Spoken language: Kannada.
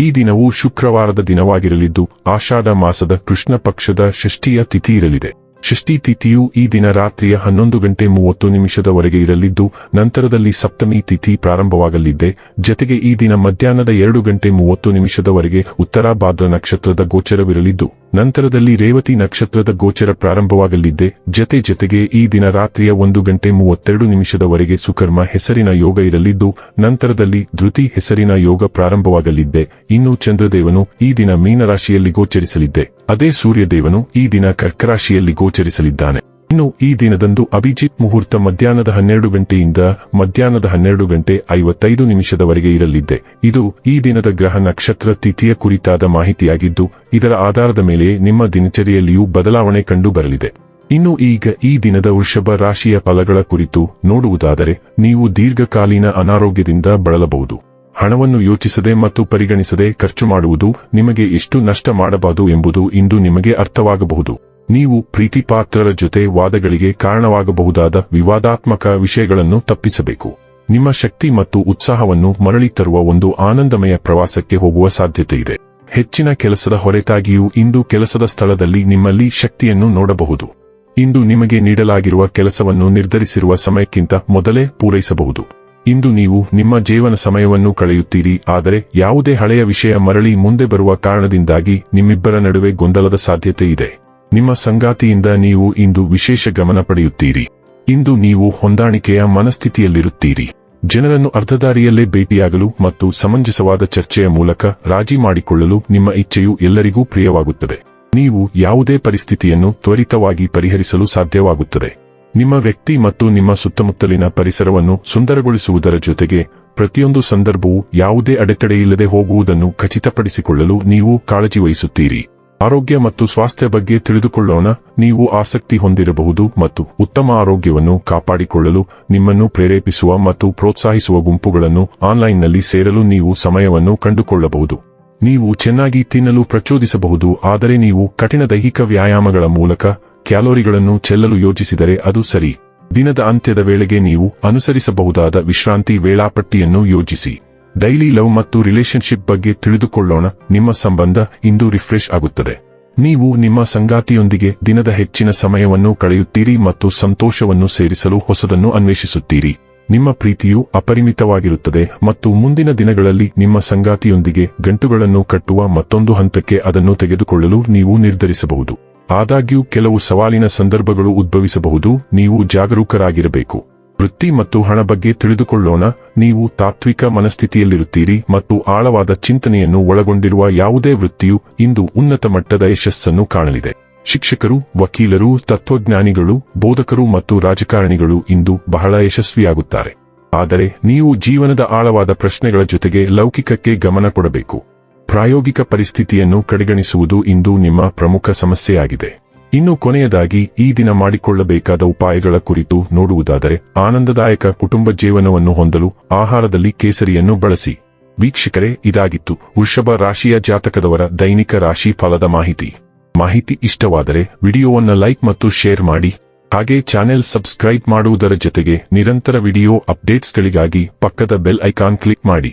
ಈ ದಿನವು ಶುಕ್ರವಾರದ ದಿನವಾಗಿರಲಿದ್ದು, ಆಷಾಢ ಮಾಸದ ಕೃಷ್ಣ ಪಕ್ಷದ ಷಷ್ಠಿಯ ತಿಥಿ ಇರಲಿದೆ. ಷಷ್ಠಿ ತಿಥಿಯು ಈ ದಿನ ರಾತ್ರಿಯ ಹನ್ನೊಂದು ಗಂಟೆ ಮೂವತ್ತು ನಿಮಿಷದವರೆಗೆ ಇರಲಿದ್ದು, ನಂತರದಲ್ಲಿ ಸಪ್ತಮಿ ತಿಥಿ ಪ್ರಾರಂಭವಾಗಲಿದೆ ಜತೆಗೆ ಈ ದಿನ ಮಧ್ಯಾಹ್ನದ ಎರಡು ಗಂಟೆ ಮೂವತ್ತು ನಿಮಿಷದವರೆಗೆ ಉತ್ತರಾಭಾದ್ರ ನಕ್ಷತ್ರದ ಗೋಚರವಿರಲಿದ್ದು ನಂತರದಲ್ಲಿ ರೇವತಿ ನಕ್ಷತ್ರದ ಗೋಚರ ಪ್ರಾರಂಭವಾಗಲಿದ್ದೆ ಜತೆ ಜತೆಗೆ ಈ ದಿನ ರಾತ್ರಿಯ ಒಂದು ಗಂಟೆ ಮೂವತ್ತೆರಡು ನಿಮಿಷದವರೆಗೆ ಸುಕರ್ಮ ಹೆಸರಿನ ಯೋಗ ಇರಲಿದ್ದು, ನಂತರದಲ್ಲಿ ಧೃತಿ ಹೆಸರಿನ ಯೋಗ ಪ್ರಾರಂಭವಾಗಲಿದ್ದೆ ಇನ್ನು ಚಂದ್ರದೇವನು ಈ ದಿನ ಮೀನರಾಶಿಯಲ್ಲಿ ಗೋಚರಿಸಲಿದ್ದೆ ಅದೇ ಸೂರ್ಯದೇವನು ಈ ದಿನ ಕರ್ಕರಾಶಿಯಲ್ಲಿ ಗೋಚರಿಸಲಿದ್ದಾನೆ. ಇನ್ನು ಈ ದಿನದಂದು ಅಭಿಜಿತ್ ಮುಹೂರ್ತ ಮಧ್ಯಾಹ್ನದ ಹನ್ನೆರಡು ಗಂಟೆಯಿಂದ ಮಧ್ಯಾಹ್ನದ ಹನ್ನೆರಡು ಗಂಟೆ ಐವತ್ತೈದು ನಿಮಿಷದವರೆಗೆ ಇರಲಿದ್ದೆ ಇದು ಈ ದಿನದ ಗ್ರಹ ನಕ್ಷತ್ರ ತಿಥಿಯ ಕುರಿತಾದ ಮಾಹಿತಿಯಾಗಿದ್ದು, ಇದರ ಆಧಾರದ ಮೇಲೆ ನಿಮ್ಮ ದಿನಚರಿಯಲ್ಲಿಯೂ ಬದಲಾವಣೆ ಕಂಡು ಬರಲಿದೆ ಇನ್ನು ಈಗ ಈ ದಿನದ ವೃಷಭ ರಾಶಿಯ ಫಲಗಳ ಕುರಿತು ನೋಡುವುದಾದರೆ, ನೀವು ದೀರ್ಘಕಾಲೀನ ಅನಾರೋಗ್ಯದಿಂದ ಬಳಲಬಹುದು. ಹಣವನ್ನು ಯೋಚಿಸದೆ ಮತ್ತು ಪರಿಗಣಿಸದೆ ಖರ್ಚು ಮಾಡುವುದು ನಿಮಗೆ ಎಷ್ಟು ನಷ್ಟ ಮಾಡಬಾರದು ಎಂಬುದು ಇಂದು ನಿಮಗೆ ಅರ್ಥವಾಗಬಹುದು. ನೀವು ಪ್ರೀತಿಪಾತ್ರರ ಜೊತೆ ವಾದಗಳಿಗೆ ಕಾರಣವಾಗಬಹುದಾದ ವಿವಾದಾತ್ಮಕ ವಿಷಯಗಳನ್ನು ತಪ್ಪಿಸಬೇಕು. ನಿಮ್ಮ ಶಕ್ತಿ ಮತ್ತು ಉತ್ಸಾಹವನ್ನು ಮರಳಿ ತರುವ ಒಂದು ಆನಂದಮಯ ಪ್ರವಾಸಕ್ಕೆ ಹೋಗುವ ಸಾಧ್ಯತೆ ಇದೆ. ಹೆಚ್ಚಿನ ಕೆಲಸದ ಹೊರತಾಗಿಯೂ ಇಂದು ಕೆಲಸದ ಸ್ಥಳದಲ್ಲಿ ನಿಮ್ಮಲ್ಲಿ ಶಕ್ತಿಯನ್ನು ನೋಡಬಹುದು. ಇಂದು ನಿಮಗೆ ನೀಡಲಾಗಿರುವ ಕೆಲಸವನ್ನು ನಿರ್ಧರಿಸಿರುವ ಸಮಯಕ್ಕಿಂತ ಮೊದಲೇ ಪೂರೈಸಬಹುದು. ಇಂದು ನೀವು ನಿಮ್ಮ ಜೀವನ ಸಮಯವನ್ನು ಕಳೆಯುತ್ತೀರಿ, ಆದರೆ ಯಾವುದೇ ಹಳೆಯ ವಿಷಯ ಮರಳಿ ಮುಂದೆ ಬರುವ ಕಾರಣದಿಂದಾಗಿ ನಿಮ್ಮಿಬ್ಬರ ನಡುವೆ ಗೊಂದಲದ ಸಾಧ್ಯತೆ ಇದೆ. ನಿಮ್ಮ ಸಂಗಾತಿಯಿಂದ ನೀವು ಇಂದು ವಿಶೇಷ ಗಮನ ಪಡೆಯುತ್ತೀರಿ. ಇಂದು ನೀವು ಹೊಂದಾಣಿಕೆಯ ಮನಸ್ಥಿತಿಯಲ್ಲಿರುತ್ತೀರಿ. ಜನರನ್ನು ಅರ್ಧದಾರಿಯಲ್ಲೇ ಭೇಟಿಯಾಗಲು ಮತ್ತು ಸಮಂಜಸವಾದ ಚರ್ಚೆಯ ಮೂಲಕ ರಾಜಿ ಮಾಡಿಕೊಳ್ಳಲು ನಿಮ್ಮ ಇಚ್ಛೆಯು ಎಲ್ಲರಿಗೂ ಪ್ರಿಯವಾಗುತ್ತದೆ. ನೀವು ಯಾವುದೇ ಪರಿಸ್ಥಿತಿಯನ್ನು ತ್ವರಿತವಾಗಿ ಪರಿಹರಿಸಲು ಸಾಧ್ಯವಾಗುತ್ತದೆ. ನಿಮ್ಮ ವ್ಯಕ್ತಿ ಮತ್ತು ನಿಮ್ಮ ಸುತ್ತಮುತ್ತಲಿನ ಪರಿಸರವನ್ನು ಸುಂದರಗೊಳಿಸುವುದರ ಜೊತೆಗೆ ಪ್ರತಿಯೊಂದು ಸಂದರ್ಭವೂ ಯಾವುದೇ ಅಡೆತಡೆಯಿಲ್ಲದೆ ಹೋಗುವುದನ್ನು ಖಚಿತಪಡಿಸಿಕೊಳ್ಳಲು ನೀವು ಕಾಳಜಿ ವಹಿಸುತ್ತೀರಿ. ಆರೋಗ್ಯ ಮತ್ತು ಸ್ವಾಸ್ಥ್ಯ ಬಗ್ಗೆ ತಿಳಿದುಕೊಳ್ಳೋಣ. ನೀವು ಆಸಕ್ತಿ ಹೊಂದಿರಬಹುದು ಮತ್ತು ಉತ್ತಮ ಆರೋಗ್ಯವನ್ನು ಕಾಪಾಡಿಕೊಳ್ಳಲು ನಿಮ್ಮನ್ನು ಪ್ರೇರೇಪಿಸುವ ಮತ್ತು ಪ್ರೋತ್ಸಾಹಿಸುವ ಗುಂಪುಗಳನ್ನು ಆನ್ಲೈನ್ನಲ್ಲಿ ಸೇರಲು ನೀವು ಸಮಯವನ್ನು ಕಂಡುಕೊಳ್ಳಬಹುದು. ನೀವು ಚೆನ್ನಾಗಿ ತಿನ್ನಲು ಪ್ರಚೋದಿಸಬಹುದು, ಆದರೆ ನೀವು ಕಠಿಣ ದೈಹಿಕ ವ್ಯಾಯಾಮಗಳ ಮೂಲಕ ಕ್ಯಾಲೋರಿಗಳನ್ನು ಚೆಲ್ಲಲು ಯೋಜಿಸಿದರೆ ಅದು ಸರಿ. ದಿನದ ಅಂತ್ಯದ ವೇಳೆಗೆ ನೀವು ಅನುಸರಿಸಬಹುದಾದ ವಿಶ್ರಾಂತಿ ವೇಳಾಪಟ್ಟಿಯನ್ನು ಯೋಜಿಸಿ. ಡೈಲಿ ಲವ್ ಮತ್ತು ರಿಲೇಶನ್ಶಿಪ್ ಬಗ್ಗೆ ತಿಳಿದುಕೊಳ್ಳೋಣ. ನಿಮ್ಮ ಸಂಬಂಧ ಇಂದು ರಿಫ್ರೆಶ್ ಆಗುತ್ತದೆ. ನೀವು ನಿಮ್ಮ ಸಂಗಾತಿಯೊಂದಿಗೆ ದಿನದ ಹೆಚ್ಚಿನ ಸಮಯವನ್ನು ಕಳೆಯುತ್ತೀರಿ ಮತ್ತು ಸಂತೋಷವನ್ನು ಸೇರಿಸಲು ಹೊಸದನ್ನು ಅನ್ವೇಷಿಸುತ್ತೀರಿ. ನಿಮ್ಮ ಪ್ರೀತಿಯು ಅಪರಿಮಿತವಾಗಿರುತ್ತದೆ ಮತ್ತು ಮುಂದಿನ ದಿನಗಳಲ್ಲಿ ನಿಮ್ಮ ಸಂಗಾತಿಯೊಂದಿಗೆ ಗಂಟುಗಳನ್ನು ಕಟ್ಟುವ ಮತ್ತೊಂದು ಹಂತಕ್ಕೆ ಅದನ್ನು ತೆಗೆದುಕೊಳ್ಳಲು ನೀವು ನಿರ್ಧರಿಸಬಹುದು. ಆದಾಗ್ಯೂ, ಕೆಲವು ಸವಾಲಿನ ಸಂದರ್ಭಗಳು ಉದ್ಭವಿಸಬಹುದು. ನೀವು ಜಾಗರೂಕರಾಗಿರಬೇಕು. ವೃತ್ತಿ ಮತ್ತು ಹಣ ಬಗ್ಗೆ ತಿಳಿದುಕೊಳ್ಳೋಣ. ನೀವು ತಾತ್ವಿಕ ಮನಸ್ಥಿತಿಯಲ್ಲಿರುತ್ತೀರಿ ಮತ್ತು ಆಳವಾದ ಚಿಂತನೆಯನ್ನು ಒಳಗೊಂಡಿರುವ ಯಾವುದೇ ವೃತ್ತಿಯು ಇಂದು ಉನ್ನತ ಮಟ್ಟದ ಯಶಸ್ಸನ್ನು ಕಾಣಲಿದೆ. ಶಿಕ್ಷಕರು, ವಕೀಲರು, ತತ್ವಜ್ಞಾನಿಗಳು, ಬೋಧಕರು ಮತ್ತು ರಾಜಕಾರಣಿಗಳು ಇಂದು ಬಹಳ ಯಶಸ್ವಿಯಾಗುತ್ತಾರೆ. ಆದರೆ ನೀವು ಜೀವನದ ಆಳವಾದ ಪ್ರಶ್ನೆಗಳ ಜೊತೆಗೆ ಲೌಕಿಕಕ್ಕೆ ಗಮನ ಕೊಡಬೇಕು. ಪ್ರಾಯೋಗಿಕ ಪರಿಸ್ಥಿತಿಯನ್ನು ಕಡೆಗಣಿಸುವುದು ಇಂದು ನಿಮ್ಮ ಪ್ರಮುಖ ಸಮಸ್ಯೆಯಾಗಿದೆ. ಇನ್ನು ಕೊನೆಯದಾಗಿ ಈ ದಿನ ಮಾಡಿಕೊಳ್ಳಬೇಕಾದ ಉಪಾಯಗಳ ಕುರಿತು ನೋಡುವುದಾದರೆ ಆನಂದದಾಯಕ ಕುಟುಂಬ ಜೀವನವನ್ನು ಹೊಂದಲು ಆಹಾರದಲ್ಲಿ ಕೇಸರಿಯನ್ನು ಬಳಸಿ. ವೀಕ್ಷಕರೇ, ಇದಾಗಿತ್ತು ವೃಷಭ ರಾಶಿಯ ಜಾತಕದವರ ದೈನಿಕ ರಾಶಿ ಫಲದ ಮಾಹಿತಿ. ಮಾಹಿತಿ ಇಷ್ಟವಾದರೆ ವಿಡಿಯೋವನ್ನು ಲೈಕ್ ಮತ್ತು ಶೇರ್ ಮಾಡಿ. ಹಾಗೆ ಚಾನೆಲ್ ಸಬ್ಸ್ಕ್ರೈಬ್ ಮಾಡುವುದರ ಜೊತೆಗೆ ನಿರಂತರ ವಿಡಿಯೋ ಅಪ್ಡೇಟ್ಸ್ಗಳಿಗಾಗಿ ಪಕ್ಕದ ಬೆಲ್ ಐಕಾನ್ ಕ್ಲಿಕ್ ಮಾಡಿ.